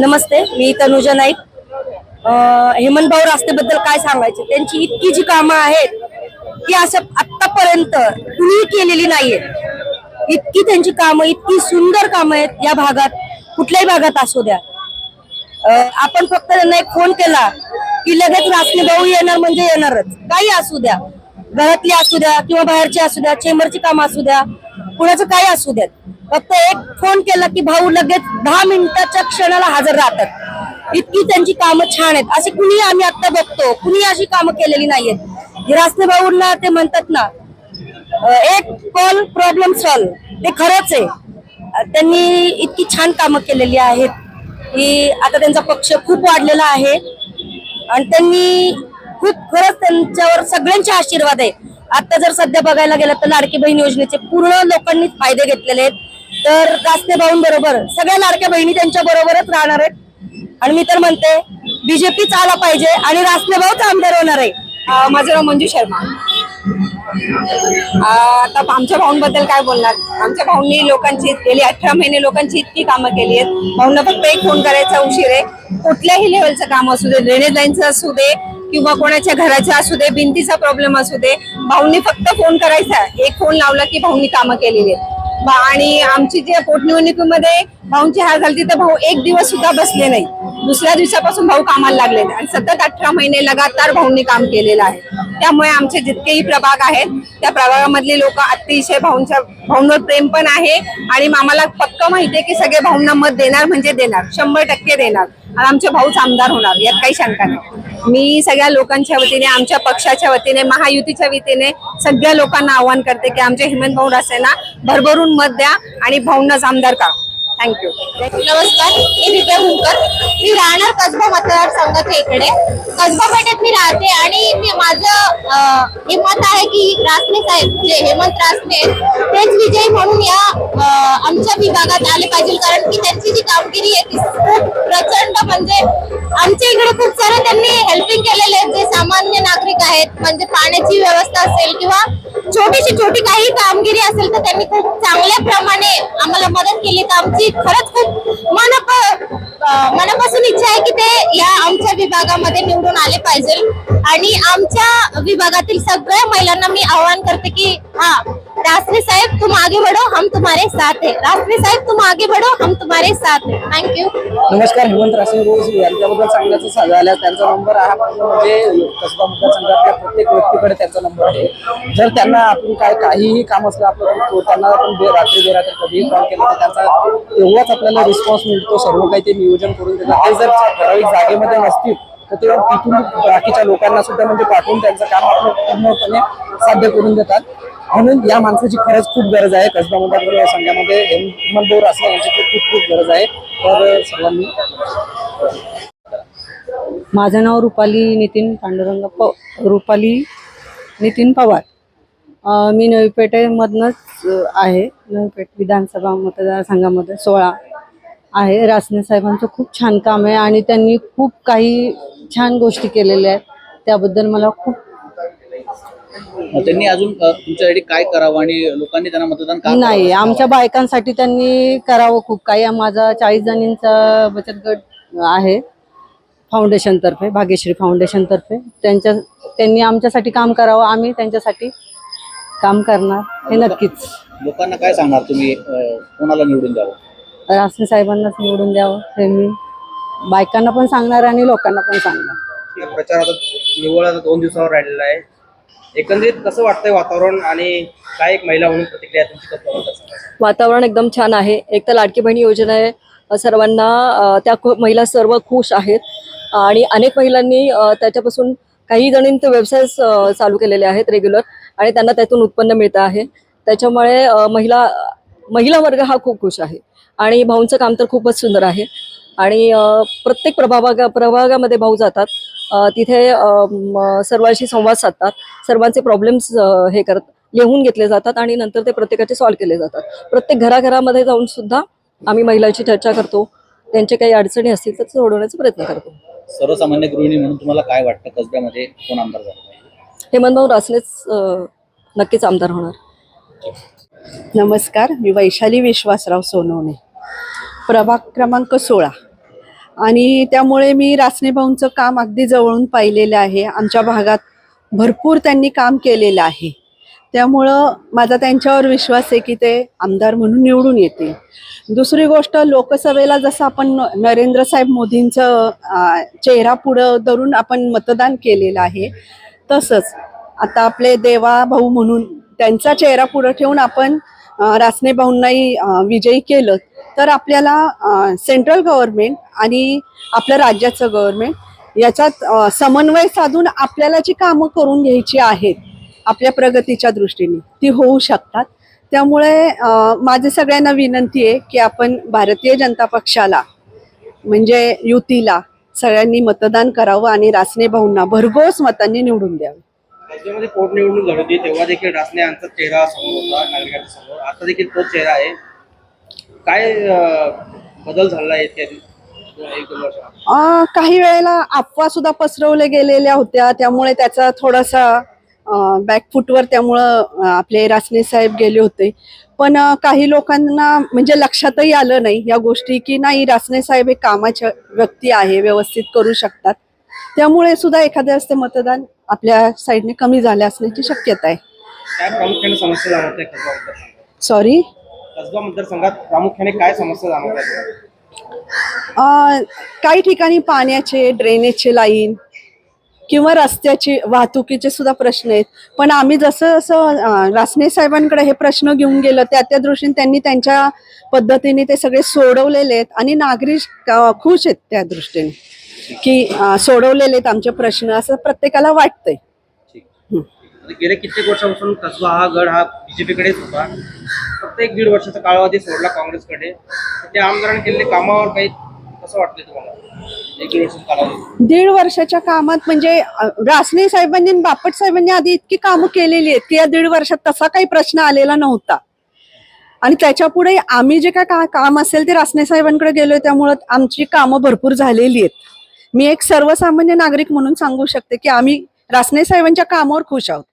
नमस्ते मी तनुजा नाईक. हेमंत भाऊ रास्तेबद्दल काय सांगायचे? त्यांची इतकी जी कामं आहेत ती असं आतापर्यंत कुणी केलेली नाहीये. इतकी त्यांची कामं इतकी सुंदर कामं आहेत या भागात कुठल्याही भागात असू द्या. आपण फक्त त्यांना एक फोन केला की लगेच रासने भाऊ येणार म्हणजे येणारच. काही असू द्या. घरातली असू द्या किंवा बाहेरची असू द्या चेंबरची कामं असू द्या कुणाचं काही असू द्यात. फक्त एक फोन केला की भाऊ लगेच दहा मिनिटाच्या क्षणाला हजर राहतात. इतकी त्यांची कामं छान आहेत. असे कुणी आम्ही आता बघतो. कुणी अशी कामं केलेली नाहीयेत. रासने भाऊंना ते म्हणतात ना एक कॉल प्रॉब्लेम सॉल्व ते खरंच आहे. त्यांनी इतकी छान कामं केलेली आहेत. की आता त्यांचा पक्ष खूप वाढलेला आहे. आणि त्यांनी खूप खरंच त्यांच्यावर सगळ्यांचे आशीर्वाद आहे. आता जर सध्या बघायला गेलं तर लाडकी बहीण योजनेचे पूर्ण लोकांनी फायदे घेतलेले आहेत. तर रास्ते बरोबर. सगळ्या लाडक्या बहिणी त्यांच्या बरोबरच राहणार आहेत. आणि मी तर म्हणते बीजेपीच आला पाहिजे आणि रास्ते भाऊच आमदार होणार आहे. माझं नाव मंजू शर्मा. आता आमच्या भाऊंबद्दल काय बोलणार? आमच्या भाऊंनी लोकांची गेली अठरा महिने लोकांची इतकी कामं केली आहेत. भाऊंना फक्त एक फोन करायचा उशीर आहे. कुठल्याही लेवलचं काम असू दे ड्रेनेज लाईनचं असू दे किंवा कोणाच्या घराचं असू दे भिंतीचा प्रॉब्लेम असू दे भाऊंनी फक्त फोन करायचा. एक फोन लावला की भाऊंनी कामं केलेली आहेत. आणि आमची जे पोटनिवडणुकीमध्ये भाऊंची हार झाली तर भाऊ एक दिवस सुद्धा बसले नाही दुसऱ्या दिवसापासून भाऊ कामाला लागले आणि सतत अठरा महिने लगातार भाऊंनी काम केलेलं आहे. त्यामुळे आमचे जितकेही प्रभाग आहेत त्या प्रभागामधले लोक अतिशय भाऊंच्या भाऊंवर प्रेम पण आहे. आणि आम्हाला पक्क माहिती आहे की सगळे भाऊंना मत देणार म्हणजे देणार. शंभर टक्के देणार. आणि आमचे भाऊच आमदार होणार यात काही शंका नाही. मी सगळ्या लोकांच्या वतीने आमच्या पक्षाच्या वतीने महायुतीच्या वतीने सगळ्या लोकांना आव्हान करते की आमचे हेमंत भाऊ रासेना भरभरून मत द्या आणि भाऊंनाच आमदार का. थँक्यू नमस्कार मी दिव्या हुंकर. मी राहणार कसबा मतदारसंघाच्या इकडे. कसबा पेठेत मी राहते आणि मी माझं हे मत आहे की रासने साहेब जे हेमंत रासने तेच विजयी म्हणून या आमच्या विभागात आले पाहिजे. कारण की त्यांची जी कामगिरी आहे ती खूप प्रचंड म्हणजे आमच्या इकडे खूप सारं त्यांनी हेल्पिंग केलेले आहेत जे सामान्य नागरिक आहेत. म्हणजे पाण्याची व्यवस्था असेल किंवा छोटीशी छोटी काही कामगिरी असेल तर त्यांनी खूप चांगल्या प्रमाणे आम्हाला मदत केली. तर आमची खरंच खूप मनप मनापासून इच्छा आहे की ते या आमच्या विभागामध्ये निवडून आले पाहिजे. आणि आमच्या विभागातील सगळ्या महिलांना मी आवाहन करते की हा राष्ट्रीय साहेब तुम आगे बढ़ो हम तुम्हारे साथ है। राष्ट्रीय साहेब तुम आगे बढ़ो हम तुम्हारे साथ है। थँक्यू नमस्कार हेमंत राशन रोज यांच्याबद्दल सांगायचं झालं त्यांचा नंबर हा म्हणजे कसबा मतदारसंघातल्या प्रत्येक व्यक्तीकडे त्यांचा नंबर आहे. जर त्यांना आपण काय काहीही काम असलं आपलं त्यांना आपण रात्री बेरात्री कधीही कॉल केला तर त्यांचा तेव्हाच आपल्याला रिस्पॉन्स मिळतो. सर्व काही ते नियोजन करून देतात. ते जर ठराविक जागेमध्ये नसतील तर ते तिथून बाकीच्या लोकांना सुद्धा म्हणजे पाठवून त्यांचं काम आपलं पूर्णपणे साध्य करून देतात. म्हणून या माणसाची खरंच खूप गरज आहे. कसबा मतदारसंघामध्ये हेमंत बोर असं यांची म्हणजे खूप खूप खूप गरज आहे. तर सर्वांनी माझं नाव रुपाली नितीन पांडुरंग प रुपाली नितीन पवार. मी नवी पेठेमधनंच आहे. नवीपेठ विधानसभा मतदारसंघामध्ये सोळा आहे. रासने साहेबांचं खूप छान काम आहे आणि त्यांनी खूप काही छान गोष्टी केलेल्या आहेत. त्याबद्दल मला खूप त्यांनी अजून अ, तुमच्यासाठी काय करावं आणि लोकांनी त्यांना मतदान का नाही करावं? आमच्या बायकांसाठी त्यांनी करावं खूप काही. माझा चाळीस जणींचा बचत गट आहे फाउंडेशन तर्फे भाग्यश्री फाउंडेशन तर्फे. त्यांच्या त्यांनी आमच्यासाठी काम करावं आम्ही त्यांच्यासाठी काम करणार हे नक्कीच. लोकांना काय सांगणार तुम्ही अ, कोणाला निवडून द्यावं? रासने साहेबांनाच निवडून द्यावं हे मी बायकांना पण सांगणार आणि लोकांना पण सांगणार. या प्रचारात निवड आता दोन दिवसावर राहिलेला आहे. एकंदरीत कसं वाटतंय वातावरण आणि काय एक महिला म्हणून प्रतिक्रिया तुमची कसं वातावरण एकदम छान आहे. एक तर लाडकी बहिणी योजना आहे. सर्वांना त्या महिला सर्व खुश आहेत. आणि अनेक महिलांनी त्याच्यापासून काही जणींचे व्यवसाय चालू केलेले आहेत रेग्युलर आणि त्यांना त्यातून उत्पन्न मिळतं आहे. त्याच्यामुळे महिला महिला वर्ग हा खूप खुश आहे. आणि भाऊंचं काम तर खूपच सुंदर आहे. आणि प्रत्येक प्रभागा प्रभागामध्ये भाऊ जातात. तिथे सर्वांशी संवाद साधतात. सर्वांचे प्रॉब्लेम्स हे करत लिहून घेतले जातात आणि नंतर ते प्रत्येकाचे सॉल्व्ह केले जातात. प्रत्येक घराघरामध्ये जाऊन सुद्धा आम्ही महिलांची चर्चा करतो. त्यांचे काही अडचणी असतील तर ते सोडवण्याचा प्रयत्न करतो. सर्वसामान्य गृहिणी म्हणून तुम्हाला काय वाटतं? कसब्यामध्ये कोण आमदार झालं हेमंतभाऊ रासनेच नक्कीच आमदार होणार. नमस्कार. मी वैशाली विश्वासराव सोनवणे. प्रभाग क्रमांक सोळा. आणि त्यामुळे मी रासने भाऊंचं काम अगदी जवळून पाहिलेलं आहे. आमच्या भागात भरपूर त्यांनी काम केलेलं आहे. त्यामुळं माझा त्यांच्यावर विश्वास आहे की ते आमदार म्हणून निवडून येतील. दुसरी गोष्ट लोकसभेला जसं आपण न- नरेंद्र साहेब मोदींचं चेहरा पुढं धरून आपण मतदान केलेलं आहे तसंच आता आपले देवा भाऊ म्हणून त्यांचा चेहरा पुढं ठेवून आपण रासनेभाऊंनाही रासने भाऊंनाही विजयी केलं. तर आपल्याला सेंट्रल गव्हर्नमेंट आणि आपल्या राज्याचं गव्हर्नमेंट याच्यात समन्वय साधून आपल्याला जी कामं करून घ्यायची आहेत आपल्या प्रगतीच्या दृष्टीने ती होऊ शकतात. त्यामुळे अं, माझी सगळ्यांना विनंती आहे की आपण भारतीय जनता पक्षाला म्हणजे युतीला सगळ्यांनी मतदान करावं आणि रासने भाऊंना भरघोस मतांनी निवडून द्यावं. राज्यामध्ये पोटनिवडणूक घडवली तेव्हा देखील रासने यांचा चेहरा समोर होता नागरिकांच्या समोर. आता देखील तोच चेहरा आहे. काय बदल झाला आहे काही वेळेला अफवा सुद्धा पसरवल्या गेलेल्या होत्या. त्यामुळे त्याचा थोडासा बॅकफुटवर त्यामुळं आपले रासने साहेब गेले होते. पण काही लोकांना म्हणजे लक्षातही आलं नाही या गोष्टी की नाही रासने साहेब हे कामाचे व्यक्ती आहे व्यवस्थित करू शकतात. त्यामुळे सुद्धा एखाद्या वेळेस ते मतदान आपल्या साईडने कमी झाले असण्याची शक्यता आहे. सॉरी कसबा मतदारसंघात प्रामुख्याने काय समस्या जाणवत आहे अ, काही ठिकाणी पाण्याचे ड्रेनेजचे लाईन किंवा रस्त्याची वाहतुकीचे सुद्धा प्रश्न आहेत. पण आम्ही जसं जसं रासने साहेबांकडे हे प्रश्न घेऊन गेलो त्या त्या दृष्टीने त्यांनी त्यांच्या पद्धतीने ते सगळे सोडवलेले आहेत आणि नागरिक खुश आहेत त्या दृष्टीने की सोडवलेले आहेत आमचे प्रश्न. असं प्रत्येकाला वाटतंय. आता गेले कित्येक वर्षापासून कसबा हा गड हा बीजेपीकडेच होता. फक्त एक दीड वर्षाचा कालावधी सोडला काँग्रेसकडे. तर त्या आमदारांनी केलेले कामावर काही कसं वाटलं तुम्हाला? एक दीड वर्षाचा कालावधी. दीड वर्षाच्या कामात म्हणजे अ, रासने साहेबांनी आणि बापट साहेबांनी आधी इतकी कामं केलेली आहेत की या दीड वर्षात तसा काही प्रश्न आलेला नव्हता. आणि त्याच्या पुढे आम्ही जे काय का- काम असेल ते रासने साहेबांकडे गेलोय त्यामुळं आमची कामं भरपूर झालेली आहेत. मी एक सर्वसामान्य नागरिक म्हणून सांगू शकते की आम्ही रासने साहेबांच्या कामावर खुश आहोत.